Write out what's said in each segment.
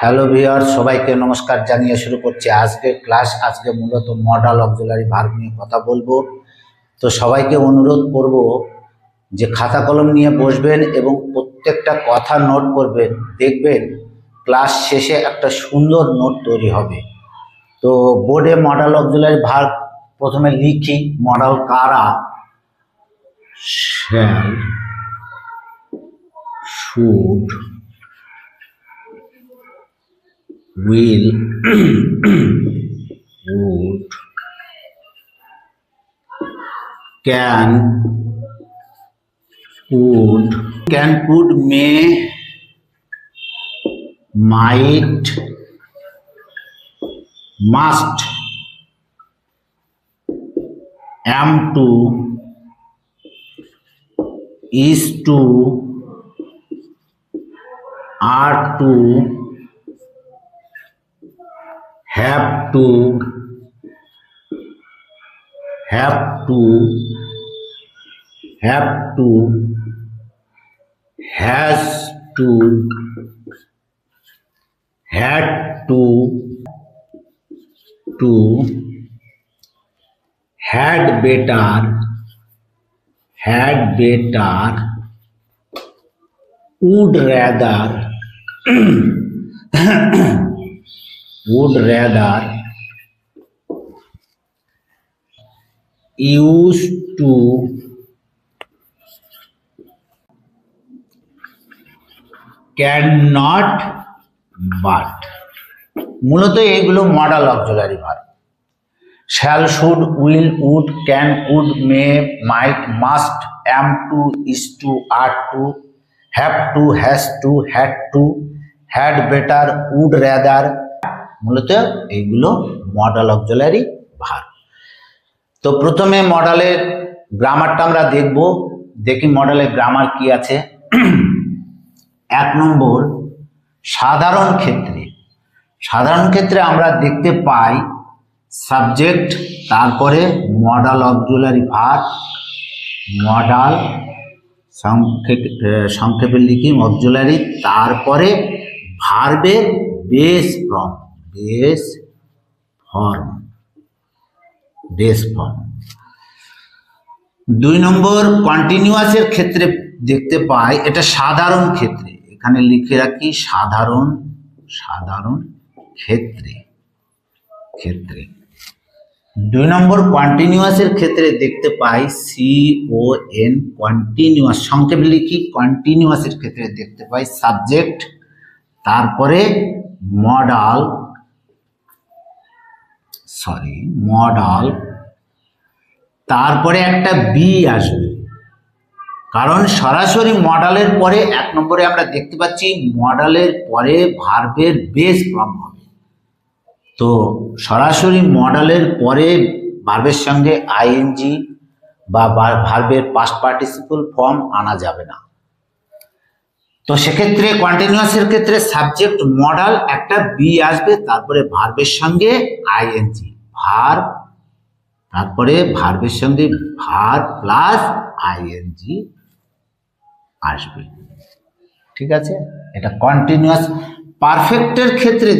Hello viewer সবাইকে নমস্কার জানিয়ে শুরু করছি আজকের ক্লাস আজকে মূলত মডাল অক্সিলারি ভার্ব নিয়ে কথা বলব। তো সবাইকে অনুরোধ করব যে খাতা কলম নিয়ে বসবেন এবং প্রত্যেকটা কথা নোট করবেন। দেখবেন ক্লাস শেষে একটা সুন্দর নোট তৈরি হবে। তো বোর্ডে মডাল অক্সিলারি ভার্ব প্রথমে লিখি মডাল কারা? Shall should will would can would can could may might must am to is to are to have to have to have to has to had to to had better had better would rather would rather used to cannot but. মূলত এইগুলো modal auxiliary verb shall should will would can would may might must am to is to are to have to has to had to had better would rather মূলত এইগুলো modal auxiliary verb. তো প্রথমে মডেলের গ্রামারটা আমরা দেখব, দেখি মডেলের grammar কি আছে। এক নম্বর, সাধারণ ক্ষেত্রে সাধারণ ক্ষেত্রে আমরা দেখতে পাই সাবজেক্ট তারপরে মডাল অক্সিলারি ভার মডাল সংক্ষেপে সংক্ষেপে লিখি অক্সিলারি তারপরে ভার্বের base form base form base form দুই নম্বর কন্টিনিউয়াসের ক্ষেত্রে দেখতে পাই, এটা সাধারণ ক্ষেত্রে। এখানে লিখে রাখি, সাধারণ সাধারণ ক্ষেত্রে ক্ষেত্রে। দুই নম্বর কন্টিনিউয়াসের ক্ষেত্রে দেখতে পাই সি ও এন কন্টিনিউয়াস সংক্ষেপে লিখি কন্টিনিউয়াসের ক্ষেত্রে দেখতে পাই সাবজেক্ট তারপরে মডাল সরি মডাল তারপরে একটা বি আসবে। কারণ সরাসরি মডালের পরে এক নম্বরে আমরা দেখতে পাচ্ছি মডালের পরে ভার্বের বেস ফর্ম হবে। তো সরাসরি মডালের পরে ভার্বের সঙ্গে আইএনজি বা ভার্বের পাস্ট পার্টিসিপল ফর্ম আনা যাবে না। তো সেক্ষেত্রে কন্টিনিউয়াসের ক্ষেত্রে সাবজেক্ট মডাল একটা বি আসবে, তারপরে ভার্বের সঙ্গে আইএনজি ভার্ব তারপরে ভার্বের সঙ্গে ভার প্লাস আইএনজি আসবে। ঠিক আছে? এটা কন্টিনিউয়াস পারফেক্টের ক্ষেত্রে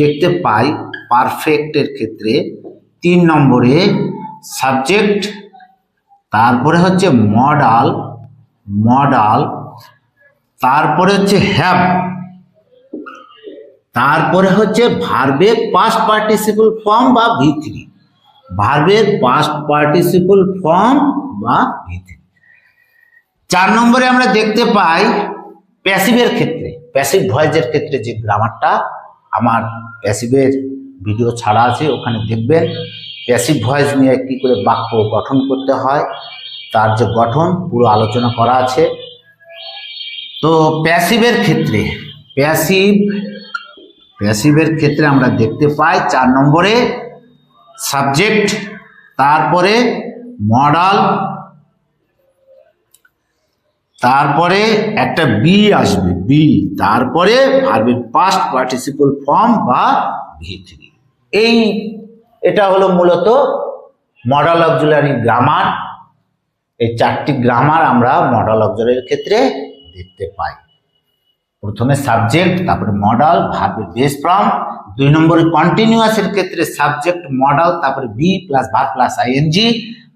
দেখতে পাই পারফেক্টের ক্ষেত্রে তিন নম্বরে সাবজেক্ট তারপরে হচ্ছে মডাল মডাল তারপরে হচ্ছে হ্যাভ তারপরে হচ্ছে ভার্বের পাস্ট পার্টিসিপল ফর্ম বা ভি থ্রি ভার্বের পাস্ট পার্টিসিপল ফর্ম বা ভি থ্রি চার নম্বরে আমরা দেখতে পাই প্যাসিভের ক্ষেত্রে প্যাসিভ ভয়েসের ক্ষেত্রে যে গ্রামারটা আমার প্যাসিভের ভিডিও ছাড়া আছে, ওখানে দেখবেন প্যাসিভ ভয়েস নিয়ে কি করে বাক্য গঠন করতে হয়, তার যে গঠন, পুরো আলোচনা করা আছে। তো প্যাসিভের ক্ষেত্রে প্যাসিভ প্যাসিভের ক্ষেত্রে আমরা দেখতে পাই চার নম্বরে সাবজেক্ট তারপরে মডাল তারপরে একটা বি আসবে বি তারপরে ভার্বের পাস্ট পার্টিসিপল ফর্ম বা ভি এই, এটা হলো মূলত মডাল অক্সিলারি গ্রামার এই চারটি গ্রামার আমরা মডাল অক্সিলারির ক্ষেত্রে দেখতে পাই। প্রথমে সাবজেক্ট তারপরে মডাল ভার্বের বেস ফর্ম দুই নম্বরে কন্টিনিউয়াসের ক্ষেত্রে সাবজেক্ট মডাল তারপরে be plus verb plus ING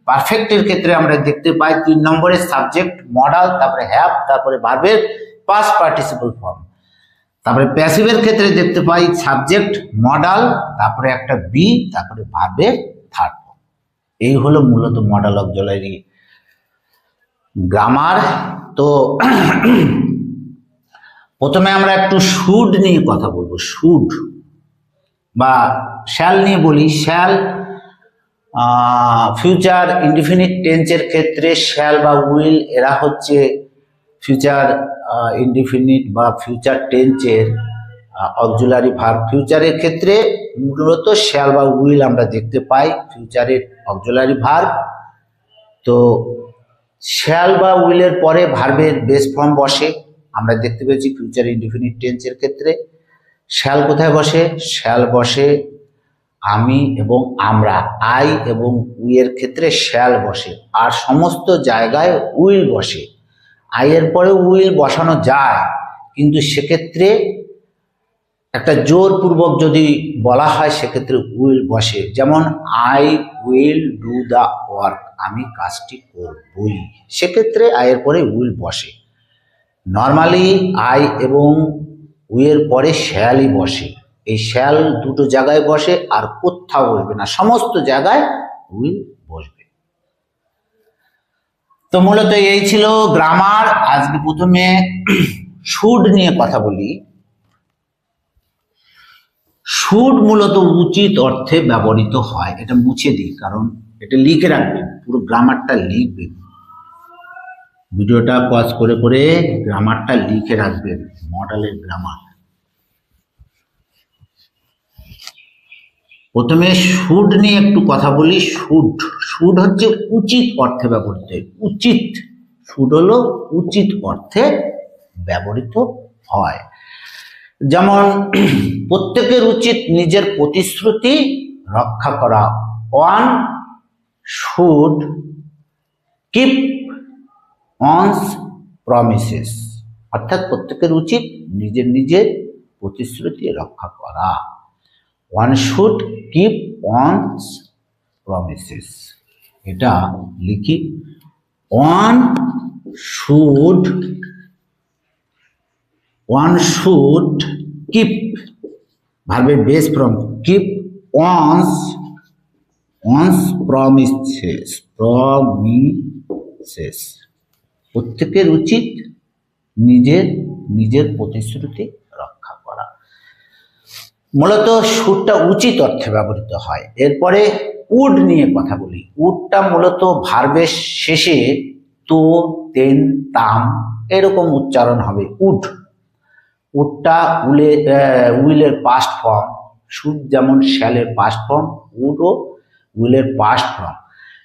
পারফেক্টের ক্ষেত্রে আমরা দেখতে পাই তিন নম্বরে সাবজেক্ট মডাল তারপরে হ্যাভ তারপরে ভার্বের পাস্ট পার্টিসিপল ফর্ম তারপরে প্যাসিভের ক্ষেত্রে দেখতে পাই সাবজেক্ট মডাল তারপরে একটা বি তারপরে ভার্বের থার্ড এই হলো মূলত মডেল অক্সিলারি গ্রামার তো প্রথমে আমরা একটু শুড নিয়ে কথা বলব। শুড বা শ্যাল নিয়ে বলি। শ্যাল ফিউচার ইনডিফিনিট টেন্সের ক্ষেত্রে শ্যাল বা উইল এরা হচ্ছে ফিউচার ইনডিফিনিট বা ফিউচার টেন্সের অক্সিলারি ভার্ব ফিউচারের ক্ষেত্রে মূলত শ্যাল বা উইল আমরা দেখতে পাই। ফিউচারের অক্সিলারি ভার্ব তো শ্যাল বা উইলের পরে ভার্বের বেস ফর্ম বসে। আমরা দেখতে পেয়েছি ফিউচার ইনডিফিনিট টেন্সের ক্ষেত্রে। শ্যাল কোথায় বসে? শ্যাল বসে আমি এবং আমরা আই এবং উইয়ের ক্ষেত্রে শ্যাল বসে। আর সমস্ত জায়গায় উইল বসে। আইয়ের পরে উইল বসানো যায়, কিন্তু সেক্ষেত্রে একটা জোরপূর্বক যদি বলা হয়, সেক্ষেত্রে উইল বসে। যেমন I will do the work আমি কাজটি করবই। সেক্ষেত্রে আয়ের পরে উইল বসে। নর্মালি আই এবং উইয়ের পরে শ্যালই বসে। এই শ্যাল দুটো জায়গায় বসে আর কোথাও বসবে না, সমস্ত জায়গায় উইল বসবে। তো মূলত এই ছিল গ্রামার। আজকে প্রথমে শুড নিয়ে কথা বলি। শুড মূলত উচিত অর্থে ব্যবহৃত হয়, এটা মুছে দিই, কারণ এটা লিখে রাখবেন পুরো গ্রামারটা লিখবেন ভিডিওটা পজ করে করে গ্রামারটা লিখে রাখবেন মডেলের গ্রামার প্রথমে শুড নিয়ে একটু কথা বলি শুড শুড হচ্ছে উচিত অর্থে ব্যবহৃত, উচিত। শুড হলো উচিত অর্থে ব্যবহৃত হয়। যেমন, প্রত্যেকের উচিত নিজের প্রতিশ্রুতি রক্ষা করা। One should keep one's promises অর্থাৎ প্রত্যেকের উচিত নিজের নিজের প্রতিশ্রুতি রক্ষা করা। One should keep one's promises এটা লিখি। One should one should keep ভার্বের base from keep one's one's promises promises প্রত্যেকের উচিত নিজের নিজের প্রতিশ্রুতি রক্ষা করা। মূলত সুরটা উচিত অর্থে ব্যবহৃত হয়। এরপরে উড নিয়ে কথা বলি। উডটা মূলত ভার্বের শেষে তো, তেন, তাম এরকম উচ্চারণ হবে। উড উডটা উলে উইলের পাস্ট ফর্ম সুদ যেমন শ্যালের পাস্ট ফর্ম উডও উইলের পাস্ট ফর্ম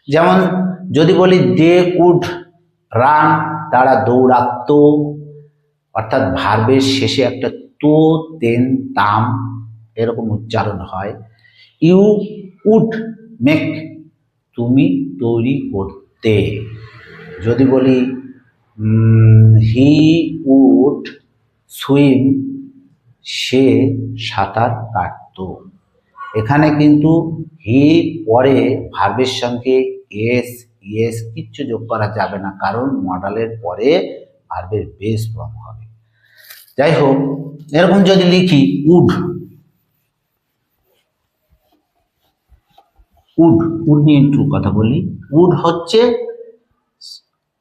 যেমন যদি বলি দে উড রান তারা দৌড়াতো, অর্থাৎ ভার্বের শেষে একটা তো, তেন, তাম এরকম উচ্চারণ হয়। ইউ উড মেক তুমি তৈরি করতে। যদি বলি হি উড সুইম সে সাঁতার কাটত। এখানে কিন্তু হি পরে ভার্বের সঙ্গে এস ইয়েস কিচ্ছু যোগ করা যাবে না, কারণ মডেলের পরে ভার্বের বেস ফর্ম হবে। যাই হোক, এরকম যদি লিখি, উড। উড উড নিয়ে একটু কথা বলি। উড হচ্ছে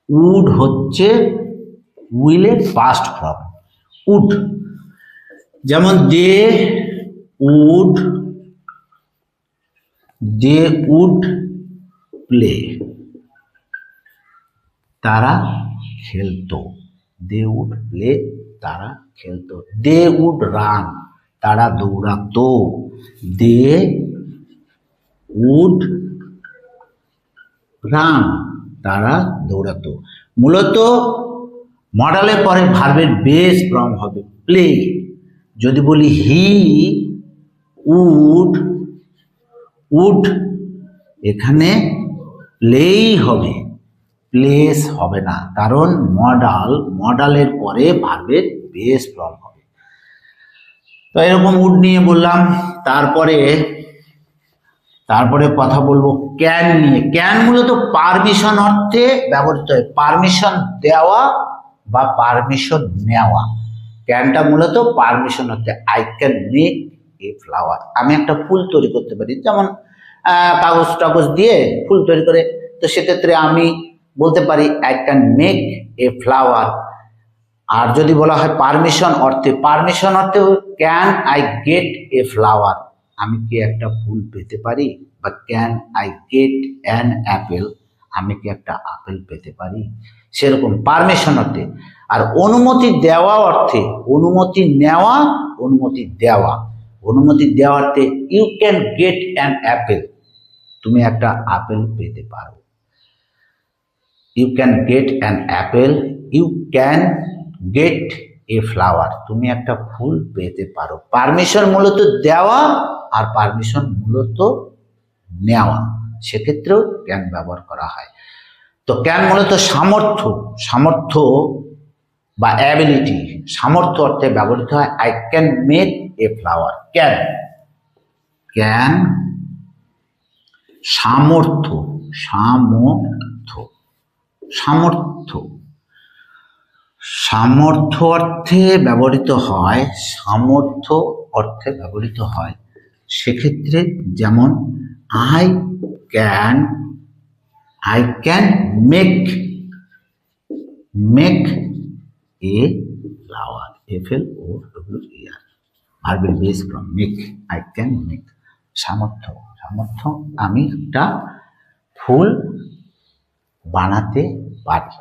উড হচ্ছে উইলের পাস্ট ফর্ম উড। যেমন they, would they would play. তারা খেলতো। দে উড প্লে, তারা খেলতো। দে উড রান, তারা দৌড়াতো। দে উড রান, তারা দৌড়াতো। মূলত মডেলের পরে ভার্বের বেস ফর্ম হবে প্লে। যদি বলি হি উড উড। এখানে প্লেই হবে। প্লেস হবে না। কারণ মডাল, মডালের পরে ভার্বের বেস ফর্ম হবে। তো এরকম উড নিয়ে বললাম। তারপরে তারপরে কথা বলব ক্যান নিয়ে। ক্যান মূলত পারমিশন অর্থে ব্যবহৃত হয়। পারমিশন দেওয়া বা পারমিশন নেওয়া। ক্যানটা মূলত পারমিশন অর্থে। I can make a flower আমি একটা ফুল তৈরি করতে পারি, যেমন কাগজ টাগজ দিয়ে ফুল তৈরি করে, তো সেক্ষেত্রে আমি বলতে পারি I can make a flower আর যদি বলা হয় পারমিশন অর্থে পারমিশন অর্থে can I get a flower আমি কি একটা ফুল পেতে পারি? বা can I get an apple আমি কি একটা আপেল পেতে পারি? সেরকম পারমিশন অর্থে। আর অনুমতি দেওয়া অর্থে, অনুমতি নেওয়া, অনুমতি দেওয়া। অনুমতি দেওয়া অর্থে you can get an apple তুমি একটা আপেল পেতে পারো। You can get an apple you can get a flower তুমি একটা ফুল পেতে পারো। পারমিশন মূলত দেওয়া আর পারমিশন মূলত নেওয়া। সেক্ষেত্রেও ক্যান ব্যবহার করা হয়। তো ক্যান মূলত সামর্থ্য। সামর্থ্য বা অ্যাবিলিটি সামর্থ্য অর্থে ব্যবহৃত হয়। I can make a flower can can সামর্থ্য সামর্থ্য সামর্থ্য সামর্থ্য অর্থে ব্যবহৃত হয়, সামর্থ্য অর্থে ব্যবহৃত হয়। সেক্ষেত্রে যেমন I can I can make make a flower F L O W R ভার্বের base form make I can make সামর্থ্য। সামর্থ্য আমি একটা ফুল বানাতে পারি।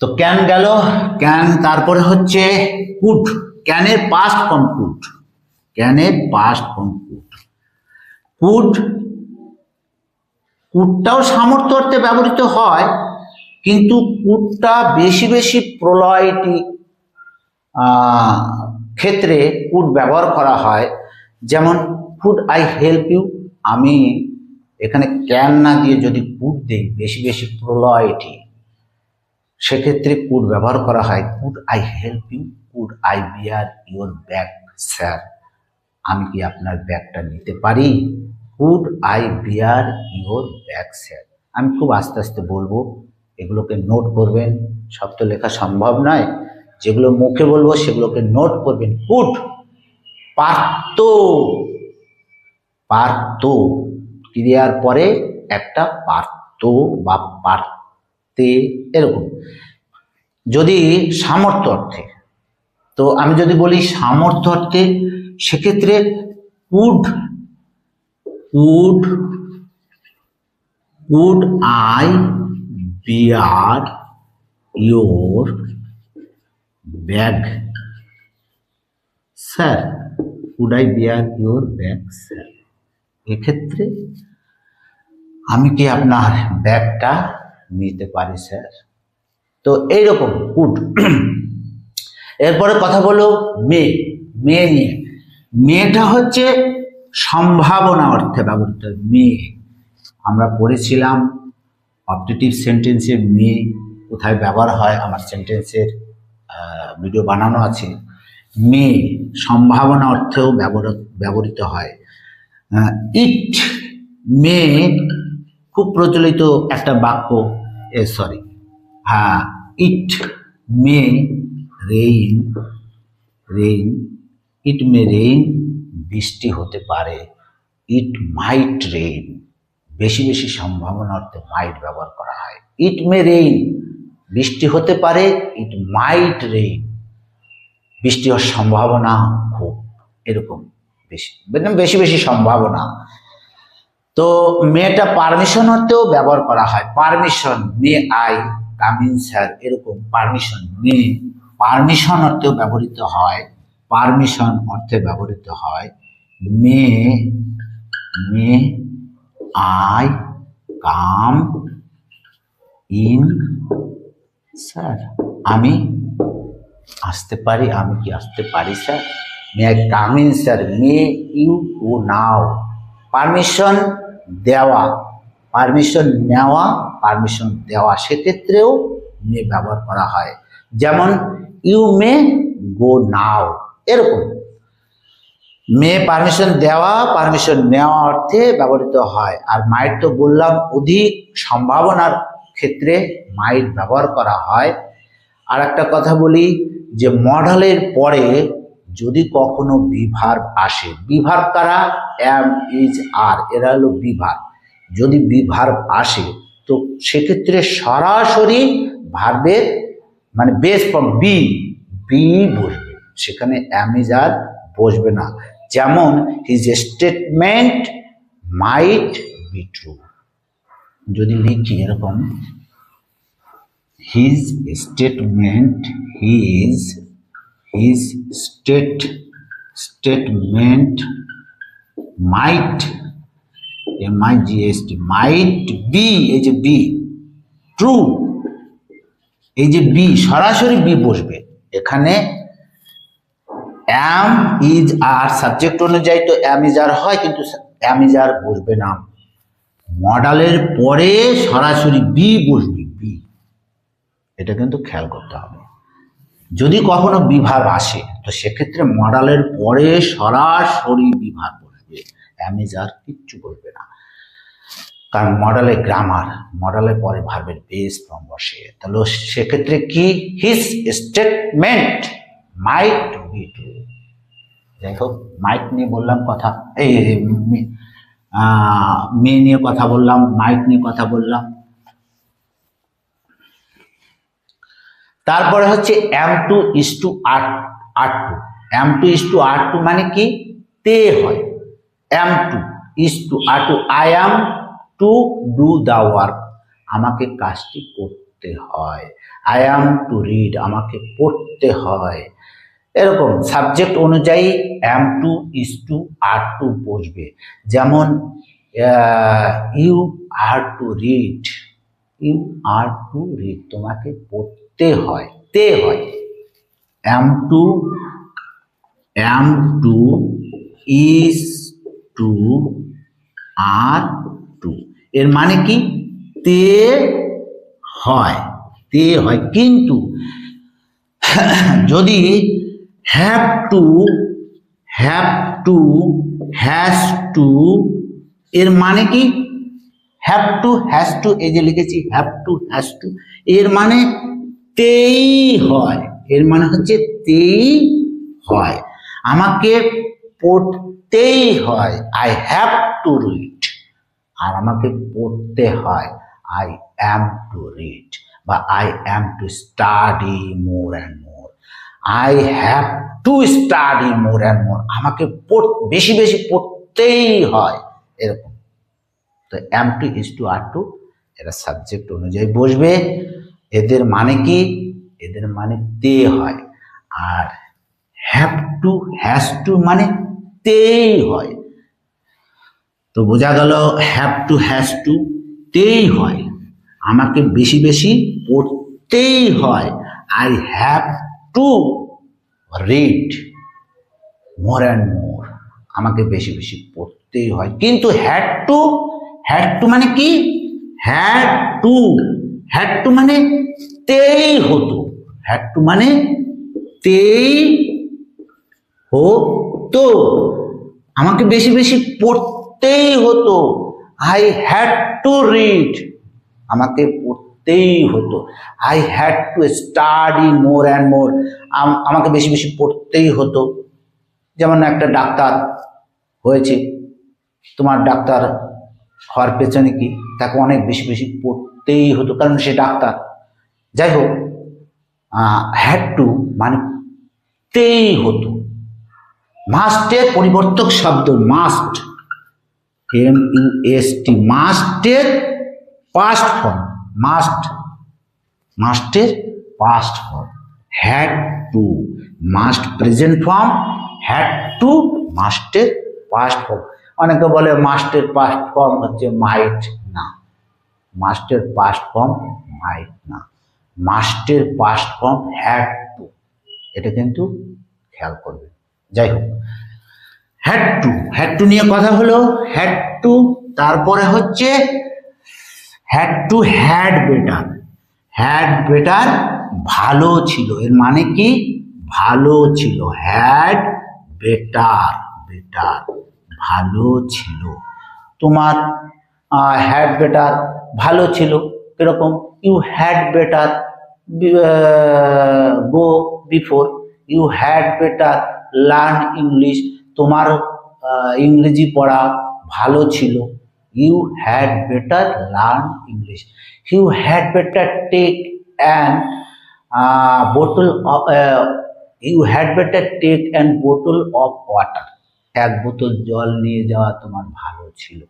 তো ক্যান গেল। ক্যান তারপরে হচ্ছে কুট ক্যানের পাস্ট ফর্ম কুট ক্যানের পাস্ট ফর্ম কুট কুড কুটটাও সামর্থ্য অর্থে ব্যবহৃত হয়, কিন্তু কুটটা বেশি বেশি প্রলয়টি ক্ষেত্রে কুড ব্যবহার করা হয়। যেমন কুড আই হেল্প ইউ আমি এখানে ক্যান না দিয়ে যদি কুড দিই, বেশি বেশি প্রলয় এটি সেক্ষেত্রে কুড ব্যবহার করা হয়। Could I help you could I bear your bag sir আমি কি আপনার ব্যাগটা নিতে পারি? Could I bear your bag sir আমি খুব আস্তে আস্তে বলব, এগুলোকে নোট করবেন, সব তো লেখা সম্ভব নয়। যেগুলো মুখে বলব, সেগুলোকে নোট করবেন। কুড পারত পারত ক্রিয়ার পরে একটা পারত বা পারতে এরকম। যদি সামর্থ্য অর্থে, তো আমি যদি বলি সামর্থ্য অর্থে, সেক্ষেত্রে could could could I bear your bag. Sir could I bear your bag sir এক্ষেত্রে আমি কি আপনার ব্যাগটা নিতে পারি, স্যার? তো এইরকম কুড এরপরে কথা বলো মেয়ে মেয়ে নিয়ে। মেয়েটা হচ্ছে সম্ভাবনা অর্থে ব্যবহৃত মেয়ে। আমরা পড়েছিলাম অবজেক্টিভ সেন্টেন্সে মেয়ে, কোথায় ব্যবহার হয় আমার সেন্টেন্সের। ভিডিও বানানো আছে। মে সম্ভাবনা অর্থেও ব্যবহৃত হয়। ইট মে খুব প্রচলিত একটা বাক্য, এ সরি হ্যাঁ it may rain rain, it may rain, বৃষ্টি হতে পারে। ইট মাইট রেইন, বেশি বেশি সম্ভাবনা অর্থে মাইট ব্যবহার করা হয়। ইট মে রেইন বৃষ্টি হতে পারে ইট মাইট রেইন বৃষ্টি হওয়ার সম্ভাবনা খুব, এরকম বেশি মানে বেশি বেশি সম্ভাবনা। তো মেয়েটা পারমিশন অর্থেও ব্যবহার করা হয়। Permission may I come in sir এরকম পারমিশন মে পারমিশন অর্থেও ব্যবহৃত হয়। পারমিশন অর্থে ব্যবহৃত হয় may may I come in sir, আমি আসতে পারি, আমি কি আসতে পারি, sir? May I come in sir may you ও নাও পারমিশন দেওয়া পারমিশন নেওয়া পারমিশন দেওয়া, সেক্ষেত্রেও মে ব্যবহার করা হয়। যেমন ইউ মে গো নাও এরকম। মে পারমিশন দেওয়া পারমিশন নেওয়া অর্থে ব্যবহৃত হয়। আর মায়ের তো বললাম, অধিক সম্ভাবনার ক্ষেত্রে মাইট ব্যবহার করা হয়। আর একটা কথা বলি যে মডেলের পরে যদি কখনো বিভার আসে, বিভার কারা? এম ইজ আর এরা হলো বিভার। যদি বিভার আসে, তো সেক্ষেত্রে সরাসরি ভার্বের মানে বেস ফ্রম বি বি বসবে। সেখানে এম ইজ আর বসবে না। যেমন his statement might be true যদি লিখি এরকম his statement his his state statement might M I G S T might be এই যে বি ট্রু এই যে বি সরাসরি বি বসবে। এখানে অ্যাম ইজ আর সাবজেক্ট অনুযায়ী তো অ্যাম ইজ আর হয়, কিন্তু অ্যাম ইজ আর বসবে না। মডেলের পরে সরাসরি বি বসবে বি এটা কিন্তু খেয়াল করতে হবে। যদি কখনো বিভাগ আসে, তো সেক্ষেত্রে মডেলের পরে সরাসরি বিভাগ বসবে। অ্যাম ইজ আর কিচ্ছু বলবে না। কারণ মডেলে গ্রামার মডেলের পরে ভার্বের বেস ফর্ম বসে। তাহলে সেক্ষেত্রে কি? His statement might be true যাই হোক মাইট নিয়ে বললাম কথা। এই মেয়ে নিয়ে কথা বললাম, মাইক নিয়ে কথা বললাম। তারপরে হচ্ছে am to is to are are to am to is to are to মানে কি? তে হয়। Am to is to are to I am to do the work আমাকে কাজটি করতে হয়। আই অ্যাম টু রিড আমাকে পড়তে হয়। এরকম সাবজেক্ট অনুযায়ী am to is to are to বসবে। যেমন you are to read you are to read তোমাকে পড়তে হয়। তে হয়। Am to am to is to are to এর মানে কি? তে হয়। তে হয়। কিন্তু, যদি have to have to has to এর মানে কি? হ্যাভ টু হ্যাজ টু এই যে লিখেছি হ্যাভ টু হ্যাজ টু এর মানে তেই হয়, এর মানে হচ্ছে তেই হয়। আমাকে পড়তেই হয় আই হ্যাভ টু রিড আর আমাকে পড়তে হয় আই অ্যাম টু রিড বা I am to study more and I have to study more and more আমাকে বেশি বেশি পড়তেই হয় এরকম। তো am to is to are to এরা সাবজেক্ট অনুযায়ী বসবে। এদের মানে কি? এদের মানে তে হয়। আর হ্যাভ টু হ্যাজ টু মানে তেই হয়। তো বোঝা গেল হ্যাভ টু হ্যাজ টু তেই হয়। আমাকে বেশি বেশি পড়তেই হয়। I have to read more and more আমাকে বেশি বেশি পড়তেই হয়। কিন্তু হ্যাড টু হ্যাড টু মানে কি? হ্যাড টু হ্যাড টু মানে তেই হতো। হ্যাড টু মানে তেই হতো। আমাকে বেশি বেশি পড়তেই হতো। আই হ্যাড টু রিড আমাকে পড়তেই হতো। I had to study more and more আমাকে বেশি বেশি পড়তেই হতো। যেমন একটা ডাক্তার হয়েছে। তোমার ডাক্তার হওয়ার পেছনে কি? তাকে অনেক বেশি বেশি পড়তেই হতো, কারণ সে ডাক্তার। যাই হোক হ্যাড টু মানে তেই হতো। মাস্টের পরিবর্তক শব্দ must M U S T মাস্টের past form must মাস্টের past form had to must present form had to মাস্টের past form অনেকে বলে মাস্টের পাস্ট ফর্ম হচ্ছে মাইট না। মাস্টের পাস্ট ফর্ম মাইট না। মাস্টের পাস্ট ফর্ম হ্যাড টু এটা কিন্তু খেয়াল করবে। যাই হোক হ্যাড টু হ্যাড টু নিয়ে কথা হলো হ্যাড টু তারপরে হচ্ছে had to had better had better ভালো ছিল। এর মানে কি? ভালো ছিল। হ্যাড বেটার বেটার ভালো ছিল। তোমার হ্যাড বেটার ভালো ছিল। কীরকম? You had better go before you had better learn English তোমার ইংরেজি পড়া ভালো ছিল। You had better learn English you had better take an bottle of you had better take and bottle of water এক বোতল জল নিয়ে যাওয়া তোমার ভালো ছিল।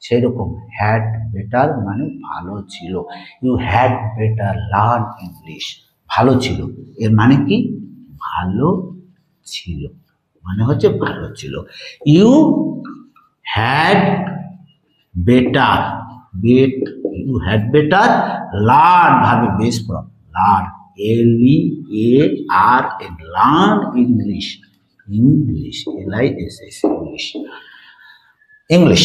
সেরকম হ্যাড বেটার মানে ভালো ছিল। You had better learn English ভালো ছিল। এর মানে কি? ভালো ছিল। মানে হচ্ছে ভালো ছিল। You had better bet you had better learn ভাবে base form learn L E A R N learn English English L I S S English English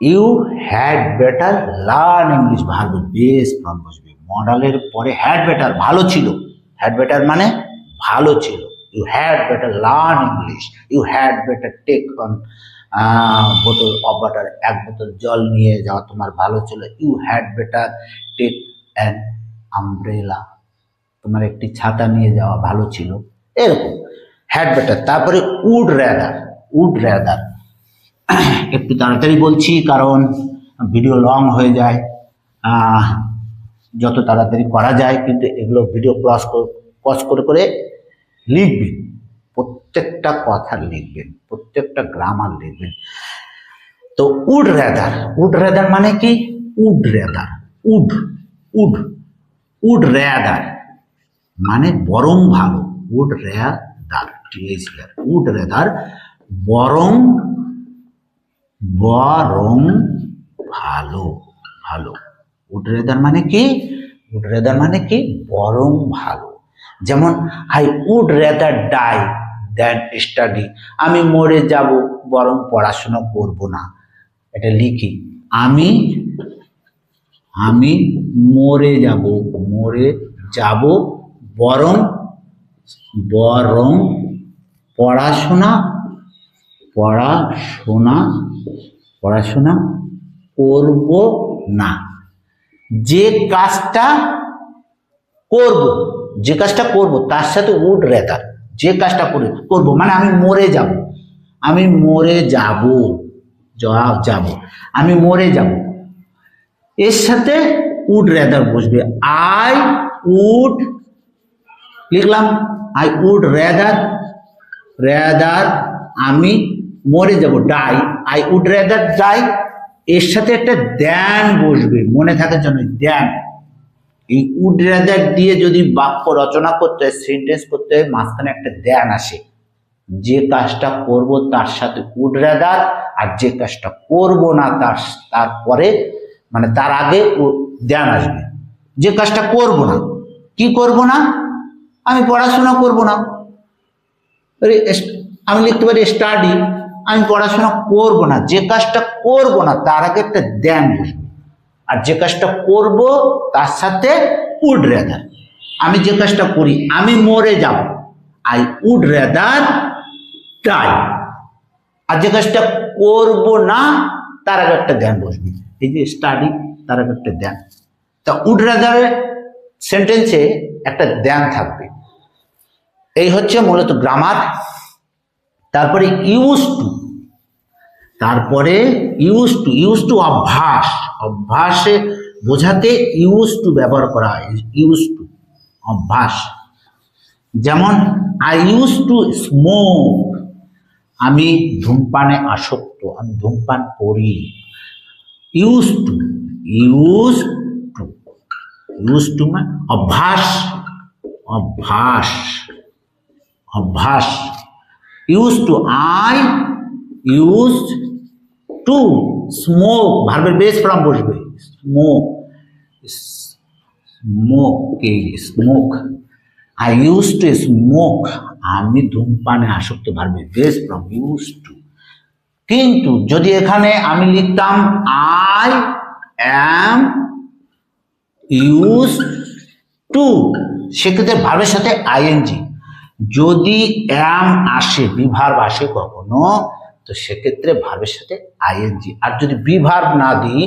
you had better learn English ভার্বে base form বসবে মডেলের পরে had better ভালো ছিল had better মানে ভালো ছিল you had better learn English you had better take on বোতল of water এক বোতল জল নিয়ে যাওয়া তোমার ভালো ছিল you had better take an umbrella তোমার একটি ছাতা নিয়ে যাওয়া ভালো ছিল। এরকম। হ্যাড বেটার তারপরে উড র্যাদার উড র্যাদার একটু তাড়াতাড়ি বলছি, কারণ ভিডিও লং হয়ে যায়। যত তাড়াতাড়ি করা যায়, কিন্তু এগুলো ভিডিও ক্রস ক্রস করে করে লিখবেন প্রত্যেকটা কথা লিখবেন, প্রত্যেকটা গ্রামার লিখবেন। তো উড রেদার উড রেদার মানে কি? Would rather would would would rather মানে বরং ভালো, উড রেদার উড রেদার বরং বরং ভালো ভালো। উড রেদার মানে কি? উড রেদার মানে কি? বরং ভালো। যেমন I would rather die than study আমি মরে যাব, বরং পড়াশোনা করব না। এটা লিখি। আমি আমি মরে যাব মরে যাব, বরং বরং পড়াশোনা পড়াশোনা পড়াশোনা করব না। যে কাজটা করব, যে কাজটা করব, তার সাথে উড রেদার যে কাজটা করে, করব। মানে আমি মরে যাব। আমি মরে যাব। যাব। আমি মরে যাব। এর সাথে উড রেদার বসবে। আই উড লিখলাম আই উড রেদার রেদার আমি মরে যাব die I would rather die এর সাথে একটা দ্যান বসবে, মনে থাকার জন্য দ্যান এই উড রেদার দিয়ে যদি বাক্য রচনা করতে হয় সেন্টেন্স করতে হয়, মাঝখানে একটা দ্যান আসে। যে কাজটা করব তার সাথে উড রেদার আর যে কাজটা করব না তার তারপরে মানে তার আগে দ্যান আসবে। যে কাজটা করব না, কি করব না? আমি পড়াশোনা করব না। আমি লিখতে পারি স্টাডি আমি পড়াশোনা করব না। যে কাজটা করব না, তার আগে একটা দ্যান বসবে। আর যে কাজটা করব তার সাথে উড রেদার আমি যে কাজটা করি, আমি মরে যাব। আই উড রেদার ডাই আর যে কাজটা করব না, তার আগে একটা ধ্যান বসবে। এই যে স্টাডি তার আগে একটা ধ্যান। তা উড রেদারের সেন্টেন্সে একটা ধ্যান থাকবে। এই হচ্ছে মূলত গ্রামার তারপরে ইউজ টু তারপরে ইউজ টু ইউজ টু অভ্যাস। অভ্যাসে বোঝাতে ইউজ টু ব্যবহার করা হয় ইউজ টু অভ্যাস। যেমন আই ইউজ টু স্মোক আমি ধূমপানে আসক্ত, আমি ধূমপান করি। Used to used to used to মানে অভ্যাস অভ্যাস অভ্যাস। Used to I used to smoke ভার্বের বেস ফ্রম বসবে। স্মোক স্মোক এই smoke I used to smoke আমি ধূমপানে আসক্ত, ভার্বের বেস ফ্রম ইউজ টু কিন্তু যদি এখানে আমি লিখতাম আই অ্যাম ইউজ টু সেক্ষেত্রে ভার্বের সাথে আইএনজি যদি অ্যাম আসে, বিভার্ব আসে কখনো তো সেক্ষেত্রে ভার্বের সাথে আইএনজি আর যদি বিভার্ব না দিই,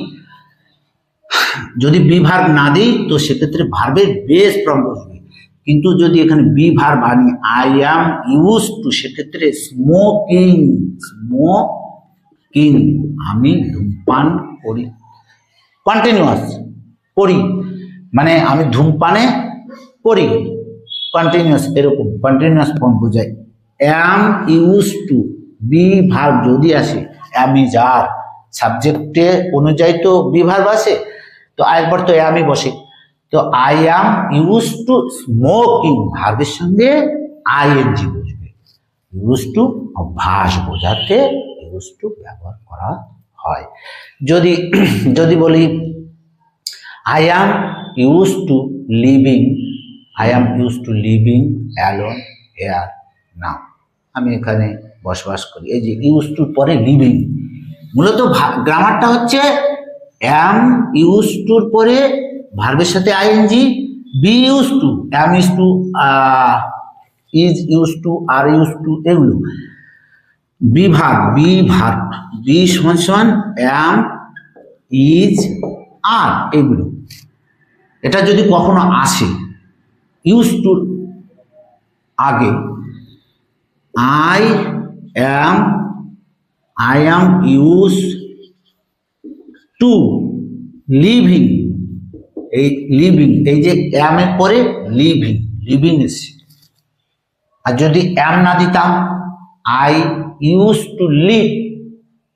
যদি বিভার্ব না দিই, তো সেক্ষেত্রে ভার্বের বেশ বসবে। কিন্তু যদি এখানে বিভার্ব আনি আই অ্যাম ইউজ টু সেক্ষেত্রে স্মোকিং স্মোকিং আমি ধূমপান করি। কন্টিনিউয়াস করি। মানে আমি ধূমপানে করি। কন্টিনিউয়াস এরকম। কন্টিনিউয়াস ফর্ম বোঝায়। Am used to be verb যদি আসে অ্যামি যার সাবজেক্টে অনুযায়ী তো বি ভার্ব আসে তো আরেকবার তো অ্যামই বসে। তো I am used to smoking ভার্বের সঙ্গে আইএনজি বসবে। ইউজ টু অভ্যাস বোঝাতে ইউজ টু ব্যবহার করা হয়। যদি যদি বলি I am used to living I am used to living alone here now আমি এখানে বসবাস করি। এই যে ইউজ টুর পরে লিভিং। মূলত গ্রামারটা হচ্ছে অ্যাম ইউজ টুর পরে ভার্বের সাথে ING, be used to, am used to is used to, are used to, এগুলো। Be verb be verb, be সমান সমান অ্যাম ইজ আর, এগুলো। এটা যদি কখনো আসে, ইউজ টুর আগে, I am I am used to living এই লিভিং এই যে অ্যামের পরে লিভিং লিভিং আর যদি অ্যাম না দিতাম আই ইউজ টু লিভ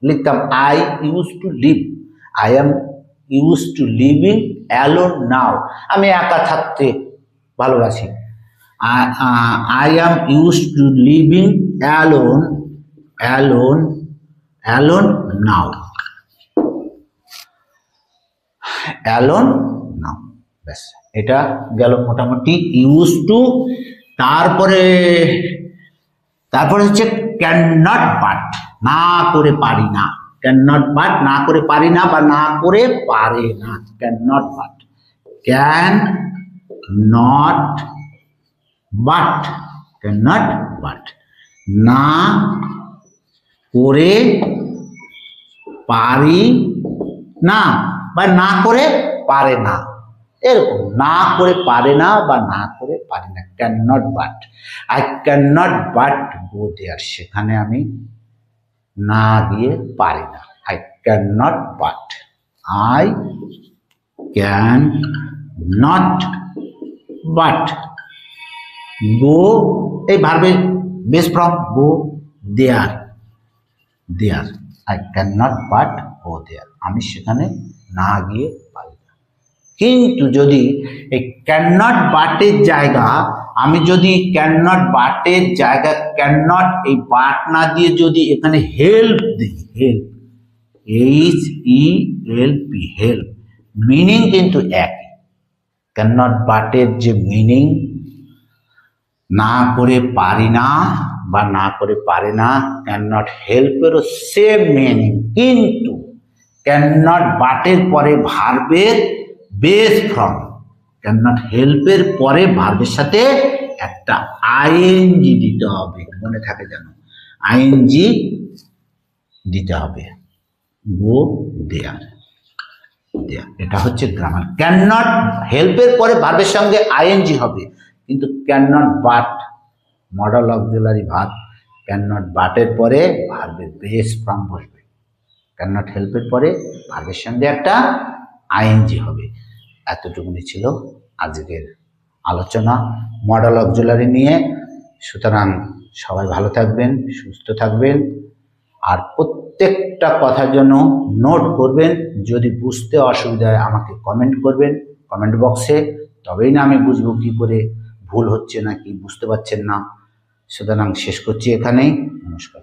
লিখতাম I used to live I am used to living alone now আমি একা থাকতে ভালোবাসি। I am used to living alone alone alone now. Alone now, ব্যাস। এটা গেল মোটামুটি ইউজ টু তারপরে তারপরে হচ্ছে ক্যান নট বাট না করে পারি না। ক্যান নট বাট না করে পারি না বা না করে পারে না। Can not but can not but can not but না করে পারি না বা না করে পারে না। এরকম না করে পারে না বা না করে পারি না। Can not but I can not but go there সেখানে আমি না গিয়ে পারি না। I can not but I can not but go এই ভার্বে base form go there there I can not but go there আমি সেখানে না গিয়ে পারি না কিন্তু যদি এই ক্যান নট বাটের জায়গা, আমি যদি ক্যান নট বাটের জায়গা ক্যান নট এই বাট না দিয়ে যদি এখানে হেল্প দিই help H E L P help meaning কিন্তু একই। ক্যান নট বাটের যে মিনিং না করে পারি না বা না করে পারে না ক্যান নট হেল্পেরও সেম মিনিং কিন্তু ক্যান নট বাটের পরে ভার্বের বেস ফর্ম ক্যান নট হেল্পের পরে ভার্বের সাথে একটা আইএনজি দিতে হবে, মনে থাকে যেন আইএনজি দিতে হবে গো দেয়ার দেয়ার এটা হচ্ছে গ্রামার ক্যান নট হেল্পের পরে ভার্বের সঙ্গে আইএনজি হবে, কিন্তু can not but modal auxiliary verb can not বাটের পরে ভার্বের বেস ফর্ম বসবে। ক্যান নট হেল্পের পরে ভার্বের সঙ্গে একটা আইএনজি হবে। এতটুকুনি ছিল আজকের আলোচনা। মডেল অক্সিলারি নিয়ে সুতরাং সবাই ভালো থাকবেন, সুস্থ থাকবেন। আর প্রত্যেকটা কথার জন্য নোট করবেন, যদি বুঝতে অসুবিধা হয় আমাকে কমেন্ট করবেন। কমেন্ট বক্সে তবেই না আমি বুঝব কী করে ভুল হচ্ছে না কি বুঝতে পারছেন না। সুতরাং শেষ করছি এখানেই নমস্কার।